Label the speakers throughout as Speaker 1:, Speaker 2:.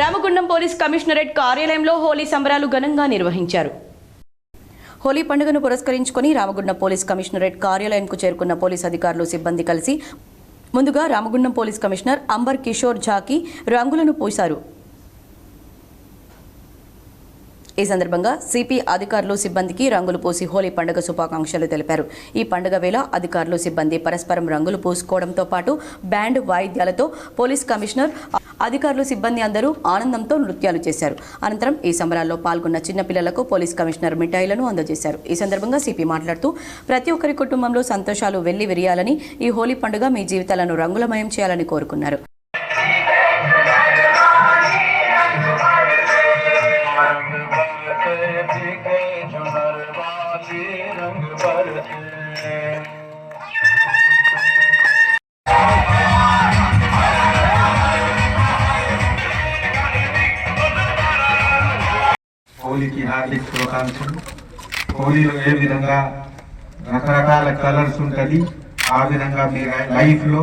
Speaker 1: Ramagundam police commissionerate కార్యాలయంలో హోలీ సంబరాలు ఘనంగా నిర్వహించారు. హోలీ పండుగను పురస్కరించుకొని రామగుండం పోలీస్ కమిషనరేట్ కార్యాలయంకు చేరుకున్న పోలీస్ అధికారులు సిబ్బంది కలిసి ముందుగా రామగుండం పోలీస్ కమిషనర్ అంబర్ కిషోర్ ఝాకి రంగులను పూశారు. ఈ సందర్భంగా సిపి అధికారులు సిబ్బందికి రంగులు పూసి హోలీ పండుగ శుభాకాంక్షలు తెలిపారు. ఈ పండుగ వేళ అధికారులు సిబ్బంది పరస్పరం రంగులు పూసుకోవడంతో పాటు బ్యాండ్ వాయిద్యాలతో పోలీస్ కమిషనర్ అధికారులు సిబ్బంది అందరూ ఆనందంతో నృత్యాలు చేశారు. అనంతరం ఈ సంబరాల్లో పాల్గొన్న చిన్నపిల్లలకు పోలీస్ కమిషనర్ మిఠాయిలను అందజేశారు. ఈ సందర్భంగా సిపి మాట్లాడుతూ ప్రతి ఒక్కరి కుటుంబంలో సంతోషాలు వెళ్ళి విరియాలని ఈ హోలీ పండుగ మీ జీవితాలను రంగులమయం చేయాలని కోరుకున్నారు.
Speaker 2: హోలీకి హార్దిక శుభాకాంక్షలు హోలీలో ఏ విధంగా రకరకాల కలర్స్ ఉంటుంది ఆ విధంగా మీ లైఫ్లో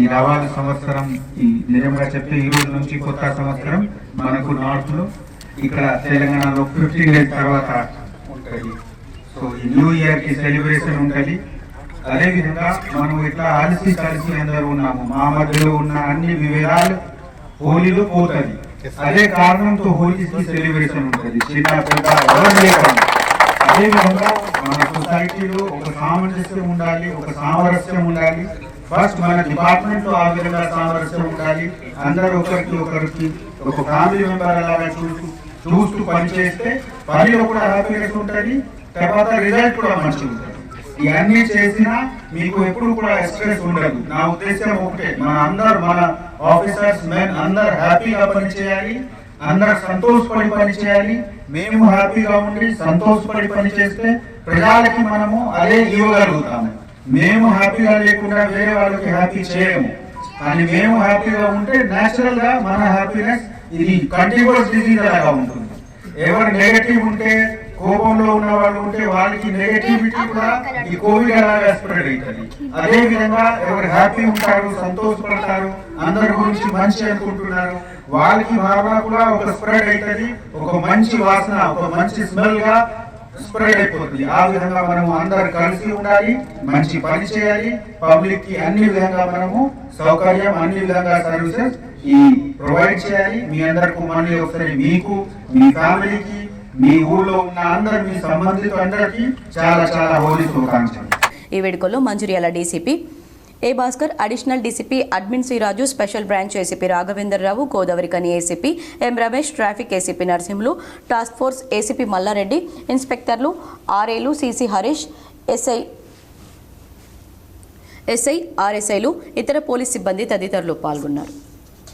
Speaker 2: ఈ రవాణా సంవత్సరం ఈ నిజంగా చెప్తే ఈ రోజు నుంచి కొత్త సంవత్సరం మనకు నార్త్లో ఇక్కడ తెలంగాణలో ఫిఫ్టీన్ డేస్ తర్వాత ఉంటుంది. సో ఈ న్యూ ఇయర్కి సెలబ్రేషన్ ఉంటుంది. అదేవిధంగా మనం ఇట్లా అలసి కలిసి అందరూ ఉన్నాము. మా మధ్యలో ఉన్న అన్ని విభేదాలు హోలీలో పోతుంది. అదే కారణంతో హోలీకి సెలబ్రేషన్ ఉంటుంది. చిన్న పెద్ద ఎవరు లేకుండా అదేవిధంగా మన సొసైటీలో ఒక సామరస్యం ఉండాలి ఒక సామరస్యం ఉండాలి. ఫస్ట్ మన డిపార్ట్మెంట్లో ఆ విధంగా సామరస్యం ఉండాలి. అందరూ ఒకరికి ఒకరికి ఒక ఫ్యామిలీ మెంబర్ అలాగా చూస్తూ చూస్తూ పనిచేస్తే పనిలో కూడా హ్యాపీనెస్ ఉంటుంది. తర్వాత రిజల్ట్ కూడా మంచిగా ఉంటుంది. ఇవన్నీ చేసినా మీకు ఎప్పుడు కూడా ఎక్స్ప్రెస్ ఉండదు. నా ఉద్దేశం ఒకటే. మన అందరు మన ఆఫీసర్స్ మెన్ అందరు హ్యాపీగా పని చేయాలి అందరు సంతోషపడి పని చేయాలి మేము హ్యాపీగా ఉండి సంతోషపడి పని చేస్తే ప్రజలకి మనము అదే ఇవ్వగలుగుతాము. మేము హ్యాపీగా లేకుండా వేరే వాళ్ళకి హ్యాపీ చేయము. కానీ మేము హ్యాపీగా ఉంటే నేచురల్గా మన హ్యాపీనెస్ ఇది కంటిన్యూస్ డిజీజ్ లాగా ఉంటుంది. ఎవరు నెగటివ్ ఉంటే లో ఉన్న వాళ్ళు ఉంటే వాళ్ళకి నెగటివిటీ కూడా ఈ కోవిడ్ అలాగా స్ప్రెడ్ అవుతుంది అదే విధంగా ఎవరు హ్యాపీ ఉంటారు సంతోషపడతారు అందరి గురించి మంచి అనుకుంటున్నారు వాళ్ళకి భావన కూడా ఒక స్ప్రెడ్ అవుతుంది ఒక మంచి వాసన ఒక మంచి స్మెల్గా స్ప్రెడ్ అయిపోతుంది. ఆ విధంగా మనము అందరు కలిసి ఉండాలి మంచి పని చేయాలి పబ్లిక్కి అన్ని విధంగా మనము సౌకర్యం అన్ని విధంగా సర్వీసెస్ ఈ ప్రొవైడ్ చేయాలి. మీ అందరికి మళ్ళీ ఒకసారి మీకు మీ ఫ్యామిలీకి మీ ఊళ్ళో ఉన్న అందరు మీ సంబంధిత చాలా చాలా హోలీ శుభాకాంక్షలు.
Speaker 1: ఈ వేడుకల్లో Mancherial DCP A Bhaskar additional DCP admin Sriraju special branch ACP Raghavendrarao Godavarikhani ACP M Ramesh traffic ACP Narasimhulu task force ACP Mallareddy ఇన్స్పెక్టర్లు ఆర్ఏలు సిసి హరీష్ ఎస్ఐ ఎస్ఐ ఆర్ఎస్ఐలు ఇతర పోలీస్ సిబ్బంది తదితరులు పాల్గొన్నారు.